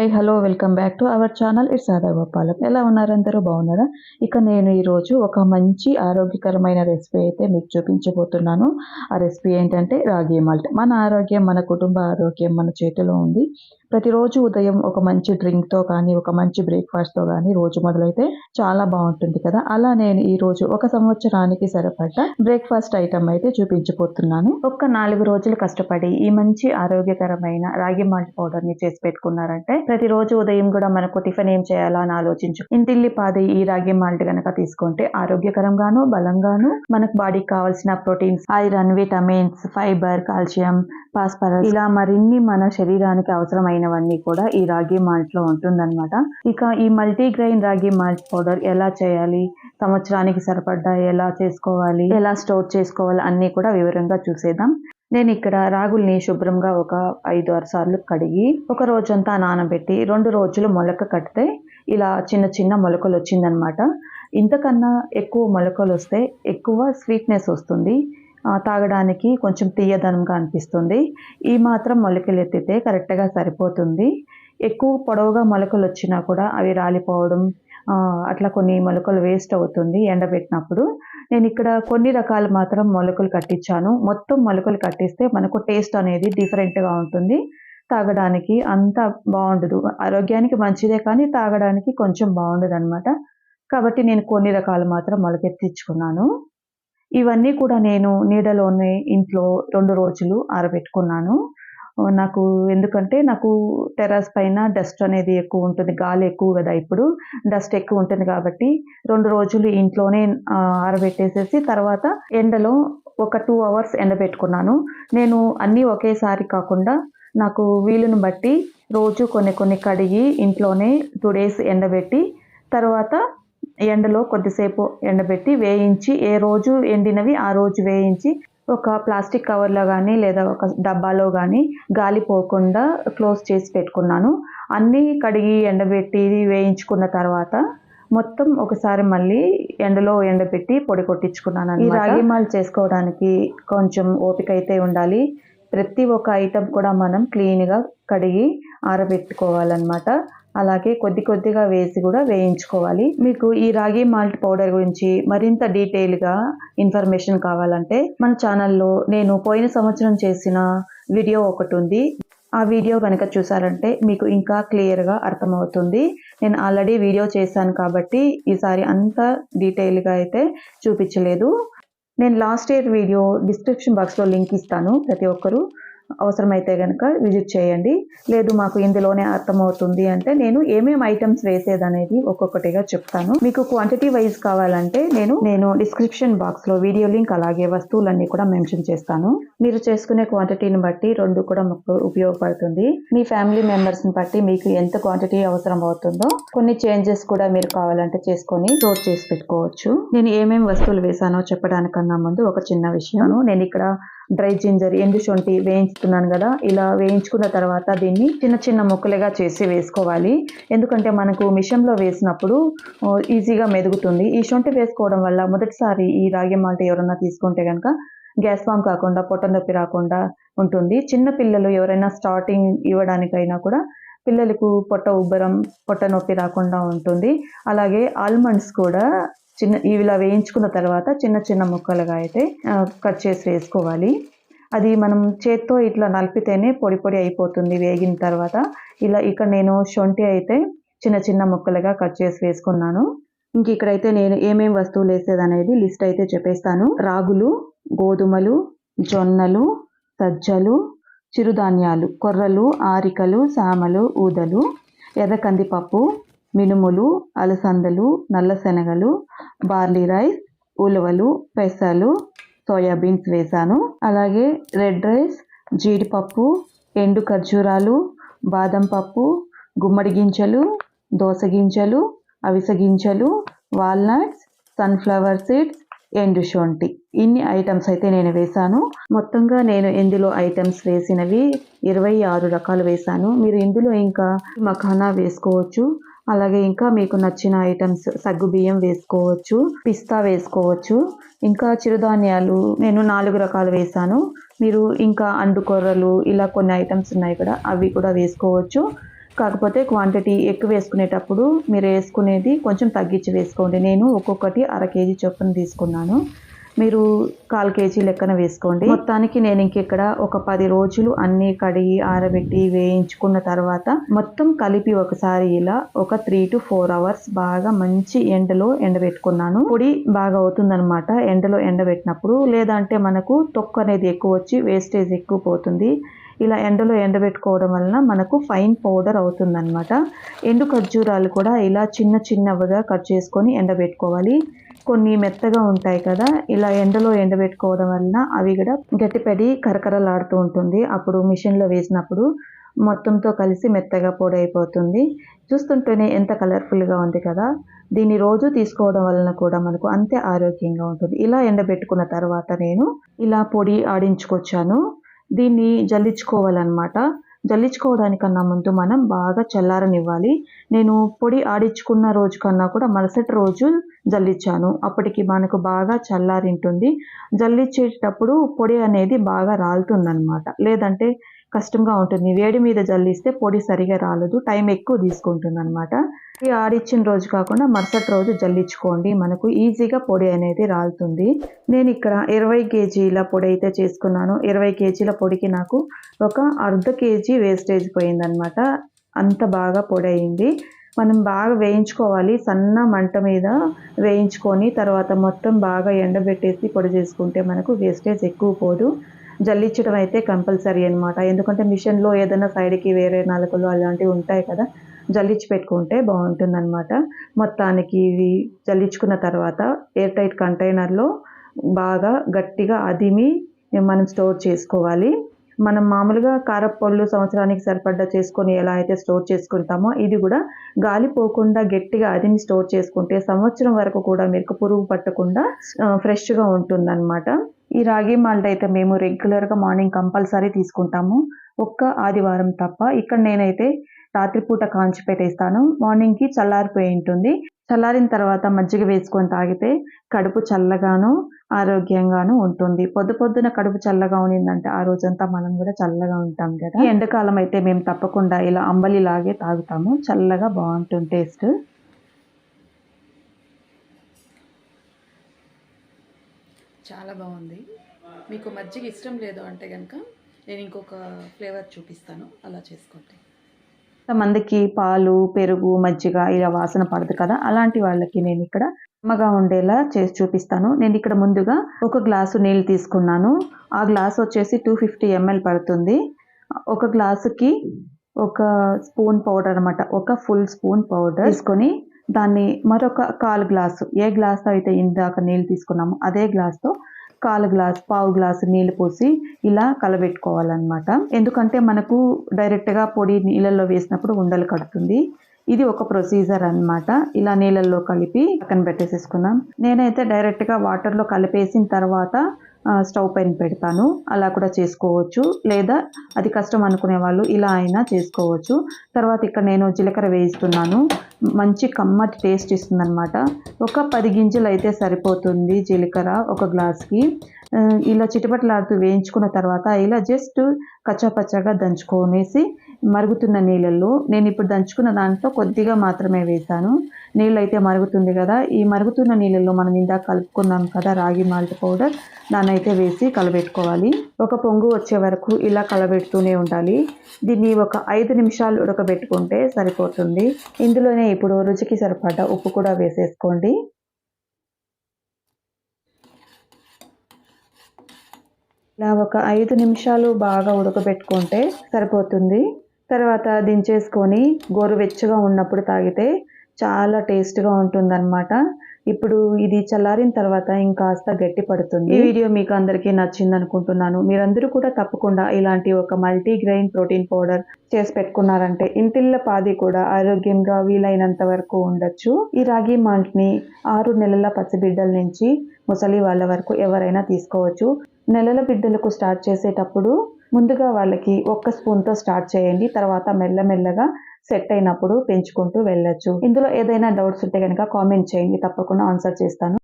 Hi hello welcome back to our channel. It's Ada Gopalam. ఎలా ఉన్నారు అందరూ? బాగున్నారా? ఇక నేను ఈరోజు ఒక మంచి ఆరోగ్యకరమైన రెసిపీ అయితే మీకు చూపించబోతున్నాను. ఆ రెసిపీ ఏంటంటే రాగి మాల్ట్. మన ఆరోగ్యం మన కుటుంబ ఆరోగ్యం మన చేతిలో ఉంది. ప్రతిరోజు ఉదయం ఒక మంచి డ్రింక్తో కానీ ఒక మంచి బ్రేక్ఫాస్ట్తో కానీ రోజు మొదలైతే చాలా బాగుంటుంది కదా. అలా నేను ఈరోజు ఒక సంవత్సరానికి సరిపడ్డ బ్రేక్ఫాస్ట్ ఐటమ్ అయితే చూపించబోతున్నాను. ఒక్క నాలుగు రోజులు కష్టపడి ఈ మంచి ఆరోగ్యకరమైన రాగి మాల్ట్ పౌడర్ని చేసి పెట్టుకున్నారంటే ప్రతిరోజు ఉదయం కూడా మనకు టిఫిన్ ఏం చేయాలా అని ఆలోచించు. ఇంటిల్లి పాది ఈ రాగి మాల్ట్ కనుక తీసుకుంటే ఆరోగ్యకరంగాను బలంగాను మనకు బాడీకి కావాల్సిన proteins iron vitamins fibre calcium phosphorus ఇలా మరిన్ని మన శరీరానికి అవసరమైనవన్నీ కూడా ఈ రాగి మాల్ట్లో ఉంటుందన్నమాట. ఇక ఈ మల్టీగ్రెయిన్ రాగి మాల్ట్ పౌడర్ ఎలా చేయాలి సంవత్సరానికి సరిపడ్డా ఎలా చేసుకోవాలి ఎలా స్టోర్ చేసుకోవాలి అన్నీ కూడా వివరంగా చూసేద్దాం. నేను ఇక్కడ రాగుల్ని శుభ్రంగా ఒక ఐదు ఆరు సార్లు కడిగి ఒక రోజంతా నానబెట్టి రెండు రోజులు మొలక కడితే ఇలా చిన్న చిన్న మొలకలు వచ్చిందనమాట. ఇంతకన్నా ఎక్కువ మొలకలు వస్తే ఎక్కువ స్వీట్నెస్ వస్తుంది. తాగడానికి కొంచెం తీయదనంగా అనిపిస్తుంది. ఈ మాత్రం మొలకలు ఎత్తితే కరెక్ట్గా సరిపోతుంది. ఎక్కువ పొడవుగా మొలకలు వచ్చినా కూడా అవి రాలిపోవడం అట్లా కొన్ని మొలకలు వేస్ట్ అవుతుంది ఎండబెట్టినప్పుడు. నేను ఇక్కడ కొన్ని రకాలు మాత్రం మొలకలు కట్టించాను. మొత్తం మొలకలు కట్టిస్తే మనకు టేస్ట్ అనేది డిఫరెంట్గా ఉంటుంది. తాగడానికి అంత బాగుండదు. ఆరోగ్యానికి మంచిదే కానీ తాగడానికి కొంచెం బాగుండదు అనమాట కాబట్టి నేను కొన్ని రకాలు మాత్రం మొలకెత్తించుకున్నాను. ఇవన్నీ కూడా నేను నీడలోనే ఇంట్లో రెండు రోజులు ఆరబెట్టుకున్నాను. నాకు ఎందుకంటే నాకు టెర్రస్ పైన డస్ట్ అనేది ఎక్కువ ఉంటుంది గాలి ఎక్కువ కదా ఇప్పుడు డస్ట్ ఎక్కువ ఉంటుంది కాబట్టి రెండు రోజులు ఇంట్లోనే ఆరబెట్టేసేసి తర్వాత ఎండలో ఒక టూ అవర్స్ ఎండబెట్టుకున్నాను. నేను అన్నీ ఒకేసారి కాకుండా నాకు వీలుని బట్టి రోజు కొన్ని కొన్ని కడిగి ఇంట్లోనే టూ డేస్ ఎండబెట్టి తర్వాత ఎండలో కొద్దిసేపు ఎండబెట్టి వేయించి ఏ రోజు ఎండినవి ఆ రోజు వేయించి ఒక ప్లాస్టిక్ కవర్లో కానీ లేదా ఒక డబ్బాలో కానీ గాలి పోకుండా క్లోజ్ చేసి పెట్టుకున్నాను. అన్నీ కడిగి ఎండబెట్టి వేయించుకున్న తర్వాత మొత్తం ఒకసారి మళ్ళీ ఎండలో ఎండబెట్టి పొడి కొట్టించుకున్నాను ఈ రాగి మాల్ చేసుకోవడానికి కొంచెం ఓపిక అయితే ఉండాలి. ప్రతి ఒక్క ఐటెం కూడా మనం క్లీన్గా కడిగి ఆరబెట్టుకోవాలన్నమాట. అలాగే కొద్ది కొద్దిగా వేసి కూడా వేయించుకోవాలి. మీకు ఈ రాగి మాల్ట్ పౌడర్ గురించి మరింత డీటెయిల్గా ఇన్ఫర్మేషన్ కావాలంటే మన ఛానల్లో నేను పోయిన సంవత్సరం చేసిన వీడియో ఒకటి ఉంది. ఆ వీడియో కనుక చూసారంటే మీకు ఇంకా క్లియర్గా అర్థమవుతుంది. నేను ఆల్రెడీ వీడియో చేశాను కాబట్టి ఈసారి అంత డీటెయిల్గా అయితే చూపించలేదు. నేను లాస్ట్ ఇయర్ వీడియో డిస్క్రిప్షన్ బాక్స్లో లింక్ ఇస్తాను ప్రతి ఒక్కరూ. అవసరమైతే కనుక విజిట్ చేయండి. లేదు మాకు ఇందులోనే అర్థమవుతుంది అంటే నేను ఏమేమి ఐటమ్స్ వేసేదనేది ఒక్కొక్కటిగా చెప్తాను. మీకు క్వాంటిటీ వైజ్ కావాలంటే నేను నేను డిస్క్రిప్షన్ బాక్స్లో వీడియో లింక్ అలాగే వస్తువులన్నీ కూడా మెన్షన్ చేస్తాను. మీరు చేసుకునే క్వాంటిటీని బట్టి రెండు కూడా మాకు ఉపయోగపడుతుంది. మీ ఫ్యామిలీ మెంబర్స్ని బట్టి మీకు ఎంత క్వాంటిటీ అవసరం అవుతుందో కొన్ని చేంజెస్ కూడా మీరు కావాలంటే చేసుకొని స్టోర్ చేసి పెట్టుకోవచ్చు. నేను ఏమేమి వస్తువులు వేసానో చెప్పడానికన్నా ముందు ఒక చిన్న విషయం నేను ఇక్కడ డ్రై జింజర్ ఎండు శొంఠి వేయించుతున్నాను కదా. ఇలా వేయించుకున్న తర్వాత దీన్ని చిన్న చిన్న ముక్కలుగా చేసి వేసుకోవాలి. ఎందుకంటే మనకు మిషన్లో వేసినప్పుడు ఈజీగా మెదుగుతుంది. ఈ శొంఠి వేసుకోవడం వల్ల మొదటిసారి ఈ రాగి మాల్ట్ ఎవరైనా తీసుకుంటే కనుక గ్యాస్ ఫామ్ కాకుండా పొట్ట నొప్పి రాకుండా ఉంటుంది. చిన్న పిల్లలు ఎవరైనా స్టార్టింగ్ ఇవ్వడానికైనా కూడా పిల్లలకు పొట్ట ఉబ్బరం పొట్ట నొప్పి రాకుండా ఉంటుంది. అలాగే ఆల్మండ్స్ కూడా చిన్న ఇలా వేయించుకున్న తర్వాత చిన్న చిన్న ముక్కలుగా అయితే కట్ చేసి వేసుకోవాలి. అది మనం చేత్తో ఇట్లా నలిపితేనే పొడి పొడి అయిపోతుంది వేగిన తర్వాత. ఇలా ఇక్కడ నేను శొంఠి అయితే చిన్న చిన్న ముక్కలుగా కట్ చేసి వేసుకున్నాను. ఇంక ఇక్కడైతే నేను ఏమేమి వస్తువులు వేసేది అనేది లిస్ట్ అయితే చెప్పేస్తాను. రాగులు గోధుమలు జొన్నలు సజ్జలు చిరుధాన్యాలు కొర్రలు ఆరికలు సామలు ఊదలు ఎర్ర కందిపప్పు మినుములు అలసందలు నల్ల శనగలు బార్లీ రైస్ ఉలవలు పెసలు సోయాబీన్స్ వేశాను. అలాగే రెడ్ రైస్ జీడిపప్పు ఎండు ఖర్జూరాలు బాదం పప్పు గుమ్మడి గింజలు దోస గింజలు అవిసె గింజలు వాల్నట్స్ సన్ఫ్లవర్ సీడ్స్ ఎండు శొంఠి. ఇన్ని ఐటమ్స్ అయితే నేను వేశాను. మొత్తంగా నేను ఇందులో ఐటమ్స్ వేసినవి ఇరవై ఆరు రకాలు వేశాను. మీరు ఇందులో ఇంకా మఖానా వేసుకోవచ్చు. అలాగే ఇంకా మీకు నచ్చిన ఐటమ్స్ సగ్గు బియ్యం వేసుకోవచ్చు పిస్తా వేసుకోవచ్చు ఇంకా చిరుధాన్యాలు నేను నాలుగు రకాలు వేశాను. మీరు ఇంకా అండుకొర్రలు ఇలా కొన్ని ఐటమ్స్ ఉన్నాయి కూడా అవి కూడా వేసుకోవచ్చు. కాకపోతే క్వాంటిటీ ఎక్కువ వేసుకునేటప్పుడు మీరు వేసుకునేది కొంచెం తగ్గించి వేసుకోండి. నేను ఒక్కొక్కటి అర కేజీ చొప్పున తీసుకున్నాను. మీరు కాల్ కేజీ లెక్కన వేసుకోండి. మొత్తానికి నేను ఇంక ఇక్కడ ఒక పది రోజులు అన్నీ కడిగి ఆరబెట్టి వేయించుకున్న తర్వాత మొత్తం కలిపి ఒకసారి ఇలా ఒక త్రీ టు ఫోర్ అవర్స్ బాగా మంచి ఎండలో ఎండబెట్టుకున్నాను. పొడి బాగా అవుతుందన్నమాట. ఎండలో ఎండబెట్టినప్పుడు లేదంటే మనకు తొక్కు అనేది ఎక్కువ వచ్చి వేస్టేజ్ ఎక్కువ పోతుంది. ఇలా ఎండలో ఎండబెట్టుకోవడం వలన మనకు ఫైన్ పౌడర్ అవుతుందన్నమాట. ఎండు ఖర్జూరాలు కూడా ఇలా చిన్న చిన్నవిగా కట్ చేసుకొని ఎండబెట్టుకోవాలి. కొన్ని మెత్తగా ఉంటాయి కదా ఇలా ఎండలో ఎండబెట్టుకోవడం వలన అవి కూడా గట్టిపడి కరకరలాడుతూ ఉంటుంది. అప్పుడు మిషన్లో వేసినప్పుడు మొత్తంతో కలిసి మెత్తగా పొడి అయిపోతుంది చూస్తుంటేనే ఎంత కలర్ఫుల్గా ఉంది కదా. దీన్ని రోజు తీసుకోవడం వలన కూడా మనకు అంతే ఆరోగ్యంగా ఉంటుంది. ఇలా ఎండబెట్టుకున్న తర్వాత నేను ఇలా పొడి ఆడించుకొచ్చాను. దీన్ని జల్లించుకోవాలన్నమాట. జల్లించుకోవడానికన్నా ముందు మనం బాగా చల్లారనివ్వాలి. నేను పొడి ఆడించుకున్న రోజు కన్నా కూడా మరుసటి రోజు జల్లించాను అప్పటికి మనకు బాగా చల్లారింటుంది. జల్లించేటప్పుడు పొడి అనేది బాగా రాలుతుందనమాట లేదంటే కష్టంగా ఉంటుంది. వేడి మీద జల్లిస్తే పొడి సరిగా రాలదు. టైం ఎక్కువ తీసుకుంటుంది అనమాట ఈ ఆడిచ్చిన రోజు కాకుండా మరుసటి రోజు జల్లించుకోండి. మనకు ఈజీగా పొడి అనేది రాలుతుంది. నేను ఇక్కడ ఇరవై కేజీల పొడి అయితే చేసుకున్నాను. ఇరవై కేజీల పొడికి నాకు ఒక అర్ధ కేజీ వేస్టేజ్ పోయిందనమాట అంత బాగా పొడి అయింది. మనం బాగా వేయించుకోవాలి. సన్న మంట మీద వేయించుకొని తర్వాత మొత్తం బాగా ఎండబెట్టేసి పొడి చేసుకుంటే మనకు వేస్టేజ్ ఎక్కువ పోదు. జల్లించడం అయితే కంపల్సరీ అనమాట ఎందుకంటే మిషన్లో ఏదైనా సైడ్కి వేరే నలకలు అలాంటివి ఉంటాయి కదా జల్లించి పెట్టుకుంటే బాగుంటుంది అనమాట మొత్తానికి ఇవి జల్లించుకున్న తర్వాత ఎయిర్ టైట్ కంటైనర్లో బాగా గట్టిగా అదిమి మనం స్టోర్ చేసుకోవాలి. మనం మామూలుగా కారపళ్ళు సంవత్సరానికి సరిపడ్డా చేసుకొని ఎలా అయితే స్టోర్ చేసుకుంటామో ఇది కూడా గాలి పోకుండా గట్టిగా అదిని స్టోర్ చేసుకుంటే సంవత్సరం వరకు కూడా మీకు పురుగు పట్టకుండా ఫ్రెష్గా ఉంటుందన్నమాట. ఈ రాగి మాల్ట్ అయితే మేము రెగ్యులర్గా మార్నింగ్ కంపల్సరీ తీసుకుంటాము. ఒక్క ఆదివారం తప్ప. ఇక్కడ నేనైతే రాత్రిపూట కాంచి పెట్టేస్తాను మార్నింగ్కి చల్లారిపోయి ఉంటుంది. చల్లారిన తర్వాత మజ్జిగ వేసుకొని తాగితే కడుపు చల్లగాను ఆరోగ్యంగాను ఉంటుంది. పొద్దు పొద్దున కడుపు చల్లగా ఉన్నిందంటే ఆ రోజంతా మనం కూడా చల్లగా ఉంటాం కదా. ఎండాకాలం అయితే మేము తప్పకుండా ఇలా అంబలిలాగే తాగుతాము. చల్లగా బాగుంటుంది టేస్ట్. చాలా బాగుంది. మీకు మజ్జిగ ఇష్టం లేదు అంటే కనుక నేను ఇంకొక ఫ్లేవర్ చూపిస్తాను. అలా చేసుకోండి. కొంతమందికి పాలు పెరుగు మజ్జిగ ఇలా వాసన పడదు కదా. అలాంటి వాళ్ళకి నేను ఇక్కడ అమ్మగా ఉండేలా చేసి చూపిస్తాను. నేను ఇక్కడ ముందుగా ఒక గ్లాసు నీళ్ళు తీసుకున్నాను. ఆ గ్లాస్ వచ్చేసి టూ ఫిఫ్టీ ఎంఎల్ పడుతుంది. ఒక గ్లాసుకి ఒక స్పూన్ పౌడర్ అనమాట ఒక ఫుల్ స్పూన్ పౌడర్ తీసుకొని దాన్ని మరొక కాలు గ్లాసు. ఏ గ్లాస్తో అయితే ఇందాక నీళ్ళు తీసుకున్నామో అదే గ్లాస్తో కాలు గ్లాస్ పావు గ్లాసు నీళ్ళు పోసి ఇలా కలబెట్టుకోవాలన్నమాట. ఎందుకంటే మనకు డైరెక్ట్గా పొడి నీళ్ళల్లో వేసినప్పుడు ఉండలు కడుతుంది. ఇది ఒక ప్రొసీజర్ అన్నమాట. ఇలా నీళ్ళల్లో కలిపి పక్కన పెట్టేసేసుకున్నాం నేనైతే డైరెక్ట్గా వాటర్లో కలిపేసిన తర్వాత స్టవ్ పైన పెడతాను. అలా కూడా చేసుకోవచ్చు. లేదా అది కష్టం అనుకునే వాళ్ళు ఇలా అయినా చేసుకోవచ్చు. తర్వాత ఇక్కడ నేను జీలకర్ర వేయిస్తున్నాను. మంచి కమ్మటి టేస్ట్ ఇస్తుంది అనమాట ఒక పది గింజలు అయితే సరిపోతుంది జీలకర్ర ఒక గ్లాస్కి. ఇలా చిటపట్లాడుతూ వేయించుకున్న తర్వాత ఇలా జస్ట్ కచ్చాపచ్చాగా దంచుకొనేసి మరుగుతున్న నీళ్ళల్లో నేను ఇప్పుడు దంచుకున్న దాంట్లో కొద్దిగా మాత్రమే వేశాను. నీళ్ళు అయితే మరుగుతుంది కదా ఈ మరుగుతున్న నీళ్ళల్లో మనం ఇందాక కలుపుకున్నాం కదా రాగి మాల్ట్ పౌడర్ దాన్ని అయితే వేసి కలబెట్టుకోవాలి. ఒక పొంగు వచ్చే వరకు ఇలా కలబెడుతూనే ఉండాలి. దీన్ని ఒక ఐదు నిమిషాలు ఉడకబెట్టుకుంటే సరిపోతుంది. ఇందులోనే ఇప్పుడు రుచికి సరిపడ్డ ఉప్పు కూడా వేసేసుకోండి. ఇలా ఒక ఐదు నిమిషాలు బాగా ఉడకబెట్టుకుంటే సరిపోతుంది. తర్వాత దించేసుకొని గోరువెచ్చగా ఉన్నప్పుడు తాగితే చాలా టేస్ట్గా ఉంటుందన్నమాట. ఇప్పుడు ఇది చల్లారిన తర్వాత ఇంకాస్త గట్టి పడుతుంది. ఈ వీడియో మీకు అందరికీ నచ్చింది అనుకుంటున్నాను మీరందరూ కూడా తప్పకుండా ఇలాంటి ఒక మల్టీగ్రెయిన్ ప్రోటీన్ పౌడర్ చేసి పెట్టుకున్నారంటే ఇంటిల్ల పాది కూడా ఆరోగ్యంగా వీలైనంత వరకు ఉండొచ్చు. ఈ రాగి మాంట్ని ఆరు నెలల పసిబిడ్డల నుంచి ముసలి వాళ్ళ వరకు ఎవరైనా తీసుకోవచ్చు. నెలల బిడ్డలకు స్టార్ట్ చేసేటప్పుడు ముందుగా వాళ్ళకి ఒక్క స్పూన్తో స్టార్ట్ చేయండి. తర్వాత మెల్లమెల్లగా సెట్ అయినప్పుడు పెంచుకుంటూ వెళ్ళొచ్చు. ఇందులో ఏదైనా డౌట్స్ ఉంటే కనుక కామెంట్ చేయండి. తప్పకుండా ఆన్సర్ చేస్తాను.